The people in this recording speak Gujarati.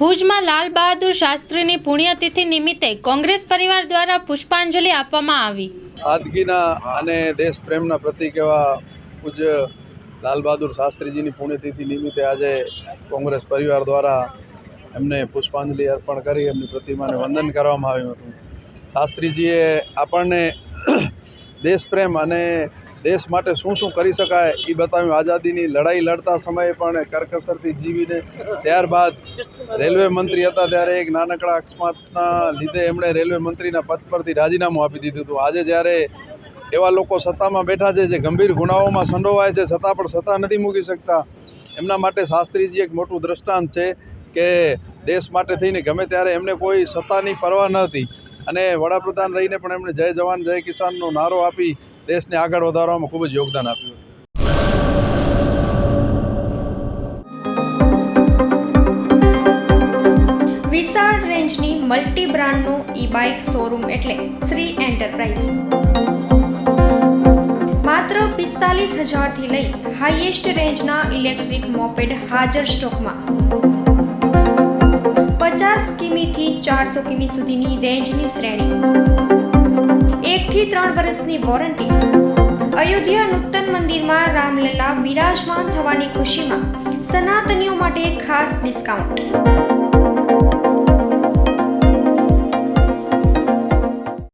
ભુજમાં લાલ બહાદુર શાસ્ત્રીની પુણ્યતિથિ નિમિત્તે કોંગ્રેસ પરિવાર દ્વારા પુષ્પાંજલિ આપવામાં આવી. સાદગીના અને દેશ પ્રેમના પ્રતીક એવા પૂજ્ય લાલ બહાદુર શાસ્ત્રીજીની પુણ્યતિથિ નિમિત્તે આજે કોંગ્રેસ પરિવાર દ્વારા એમને પુષ્પાંજલિ અર્પણ કરી, એમની પ્રતિમાને વંદન કરવામાં આવ્યું હતું. શાસ્ત્રીજીએ આપણને દેશ પ્રેમ અને દેશ માટે શું શું કરી શકાય એ બતાવ્યું. આઝાદીની લડાઈ લડતા સમયે પણ કરકસરથી જીવીને ત્યારબાદ રેલવે મંત્રી હતા ત્યારે એક નાનકડા અકસ્માતના લીધે એમણે રેલવે મંત્રીના પદ પરથી રાજીનામું આપી દીધું હતું. આજે જ્યારે એવા લોકો સત્તામાં બેઠા છે જે ગંભીર ગુનાઓમાં સંડોવાય છે, છતાં પણ સત્તા નથી મૂકી શકતા. એમના માટે શાસ્ત્રીજી એક મોટું દ્રષ્ટાંત છે કે દેશ માટે થઈને ગમે ત્યારે એમને કોઈ સત્તાની પરવા ન હતી. અને વડાપ્રધાન રહીને પણ એમણે જય જવાન, જય કિસાનનો નારો આપી દેશને આગળ વધારવામાં ખૂબ જ યોગદાન આપ્યું વિશાળ રેન્જની મલ્ટી બ્રાન્ડનું ઈ બાઇક શોરૂમ એટલે શ્રી એન્ટરપ્રાઇઝ માત્ર પિસ્તાલીસ હજારથી લઈ હાઈએસ્ટ રેન્જના ઇલેક્ટ્રિક મોપેડ હાજર સ્ટોકમાં પચાસ કિમીથી ચારસો કિમી સુધીની રેન્જની શ્રેણી. એકથી ત્રણ વર્ષની વોરંટી. અયોધ્યા નૂતન મંદિરમાં રામલલા બિરાજમાન થવાની ખુશીમાં સનાતનીઓ માટે ખાસ ડિસ્કાઉન્ટ.